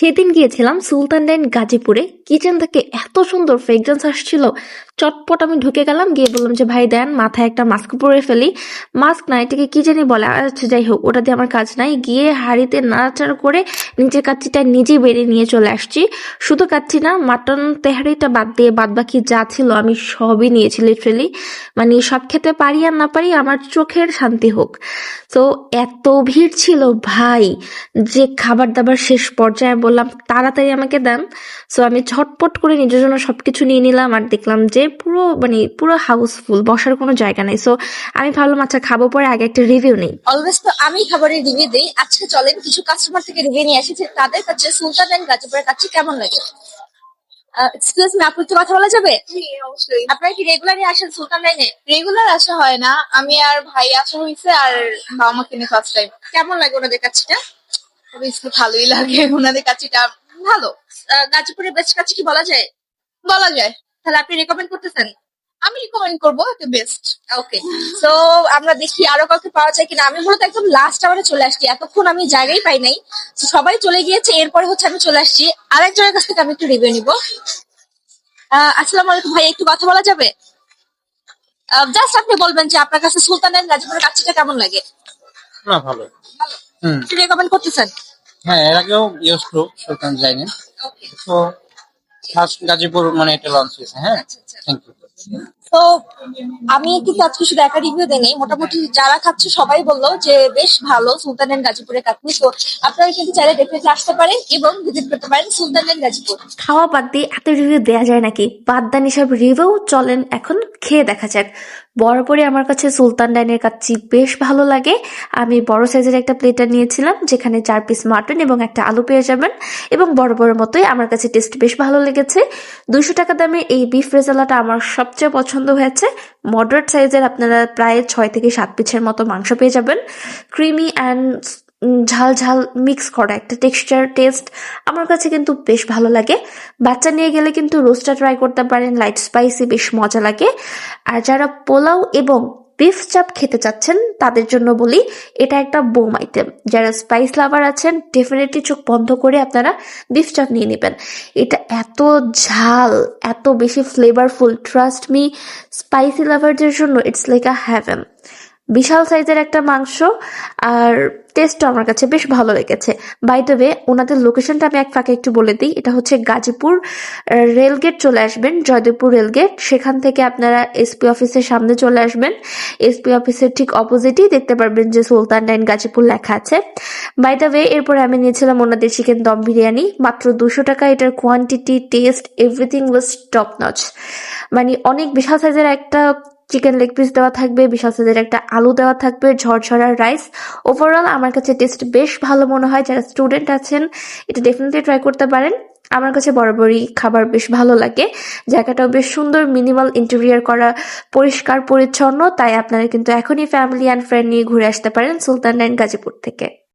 সেদিন গিয়েছিলাম সুলতান ডাইন গাজীপুরে। কিচেন থেকে এত সুন্দর ফ্রেগরেন্স আসছিল। চটপট আমি ঢুকে গেলাম, গিয়ে বললাম যে, ভাই, দেন, মাথায় একটা মাস্ক পরে ফেলি। মাস্ক না, এটাকে কি জানি বলে আচ্ছা যাই হোক, ওটা দিয়ে আমার কাজ নাই। গিয়ে হাড়িতে নাড়াচাড়া করে নিজের কাচ্চিটা নিজে বেরিয়ে নিয়ে চলে আসছি। শুধু কাচ্ছি না মাটন তেহারিটা বাদ দিয়ে বাদ বাকি যা ছিল আমি সবই নিয়েছি লিটারেলি মানে সব খেতে পারি আর না পারি, আমার চোখের শান্তি হোক। তো, এত ভিড় ছিল, ভাই, যে খাবার দাবার শেষ পর্যায়ে বললাম তাড়াতাড়ি আমাকে দেন। সো আমি ঝটপট করে নিজের জন্য সবকিছু নিয়ে নিলাম আর দেখলাম যে পুরো মানে পুরো হাউসফুল বসার কোনো জায়গা নেই। সো আমি ভাবলাম আচ্ছা খাব পরে আগে একটা রিভিউ নেই। অলওয়েজ তো আমি খাবারের রিভিউ দিই। আজকে চলেন কিছু কাস্টমার থেকে রিভিউ নিয়ে আসি যে তাদের কাছে সুলতান এন্ড গাজীপুরের কাছে কেমন লাগে? এক্সকিউজ মি আপু একটু কথা বলা যাবে? অবশ্যই। আপনারা কি রেগুলারই আসেন সুলতান লাইনে রেগুলার আসা হয় না। আমি আর ভাই আসা হয়েছে আর বাবা মা কিনে ফার্স্ট টাইম কেমন লাগে ওনাদের কাছেটা অবভিয়াসলি ভালোই লাগে ওনাদের কাছেটা ভালো। গাজীপুরের বেস্ট কাছে কি বলা যায়? বলা যায়। তাহলে আপনি রেকমেন্ড করতেছেন? আমি রিকমেন্ড করব এটা বেস্ট ওকে তো আমরা দেখি আরও কাউকে পাওয়া যায় কিনা। আমি মূলত একদম লাস্ট আওয়ারে চলে আসছি। এতক্ষণ আমি জায়গায় পাই নাই। সবাই চলে গিয়েছে। এরপরে হচ্ছে আমি চলে আসছি। আরেকজনের কাছ থেকে আমি একটু রিভিউ নিব। আসসালামু আলাইকুম ভাই একটু কথা বলা যাবে? জাস্ট আপনি বলবেন যে আপনার কাছে সুলতান এন্ড গাজীপুরের কাছেটা কেমন লাগে? না ভালো। হুম একটু রেকমেন্ড করতেছেন? হ্যাঁ এর আগেও ইউজ টু সুলতান ওকে তো ফার্স্ট গাজীপুর মানে এটা লঞ্চ হয়েছে হ্যাঁ? থ্যাংক ইউ তো আমি কিন্তু আজকে শুধু একা রিভিউ দেই মোটামুটি যারা খাচ্ছে সবাই বলল যে বেশ ভালো সুলতান এন্ড গাজীপুরের কাটনি তো আপনারা কিন্তু চাইলে ডেফিনেটলি আসতে পারেন এবং ভিজিট করতে পারেন সুলতান এন্ড গাজীপুর। খাওয়া বাদ দিয়ে এত রিভিউ দেওয়া যায় নাকি? বাদদানি সব রিভিউ চলেন এখন খেয়ে দেখা যাক। বরাবরই আমার কাছে সুলতান ডাইনের কাচ্চি বেশ ভালো লাগে। আমি বড় সাইজের একটা প্লেটার নিয়েছিলাম, যেখানে চার পিস মাটন এবং একটা আলু পেয়ে যাবেন এবং বড় বড় মতোই আমার কাছে টেস্ট বেশ ভালো লেগেছে। দুশো টাকা দামের এই বিফ রেজালাটা আমার সবচেয়ে পছন্দ হয়েছে। মডারেট সাইজের আপনারা প্রায় ছয় থেকে সাত পিসের মতো মাংস পেয়ে যাবেন। ক্রিমি অ্যান্ড ঝাল ঝাল মিক্স করা একটা টেক্সচার টেস্ট আমার কাছে কিন্তু বেশ ভালো লাগে। বাচ্চা নিয়ে গেলে কিন্তু রোস্টটা ট্রাই করতে পারেন লাইট স্পাইসি বেশ মজা লাগে। আর যারা পোলাও এবং বিফ চাপ খেতে চাচ্ছেন, তাদের জন্য বলি, এটা একটা বোম আইটেম যারা স্পাইস লাভার আছেন ডেফিনেটলি চোখ বন্ধ করে আপনারা বিফ চাপ নিয়ে নেবেন। এটা এত ঝাল, এত বেশি ফ্লেভারফুল ট্রাস্ট মি স্পাইসি লাভারদের জন্য ইটস লাইক আ হ্যাভেন বিশাল সাইজের একটা মাংস, আর টেস্টও আমার কাছে বেশ ভালো লেগেছে। বাই দ্য ওয়ে ওনাদের লোকেশনটা আমি এক ফাঁকে একটু বলে দিই। এটা হচ্ছে গাজীপুর রেলগেট চলে আসবেন, জয়দেবপুর রেলগেট সেখান থেকে আপনারা এসপি অফিসের সামনে চলে আসবেন। এসপি অফিসের ঠিক অপোজিটেই দেখতে পারবেন যে সুলতান ডাইন গাজীপুর লেখা আছে। বাই দ্য ওয়ে এরপরে আমি নিয়েছিলাম ওনাদের চিকেন দম বিরিয়ানি। মাত্র দুশো টাকা, এটার quantity taste everything was top notch মানে অনেক বিশাল সাইজের একটা চিকেন লেগ পিস দেওয়া থাকবে, বিশাল সাইজের একটা আলু দেওয়া থাকবে, ঝরঝরা রাইস ওভারঅল আমার কাছে টেস্ট বেশ ভালো মনে হয়। যারা স্টুডেন্ট আছেন, এটা ডেফিনেটলি ট্রাই করতে পারেন। আমার কাছে বরাবরই খাবার বেশ ভালো লাগে। জায়গাটাও বেশ সুন্দর মিনিমাল ইন্টেরিয়ার করা, পরিষ্কার, পরিচ্ছন্ন। তাই আপনারা কিন্তু এখনই ফ্যামিলি অ্যান্ড ফ্রেন্ড নিয়ে ঘুরে আসতে পারেন সুলতান ডাইন গাজীপুর থেকে।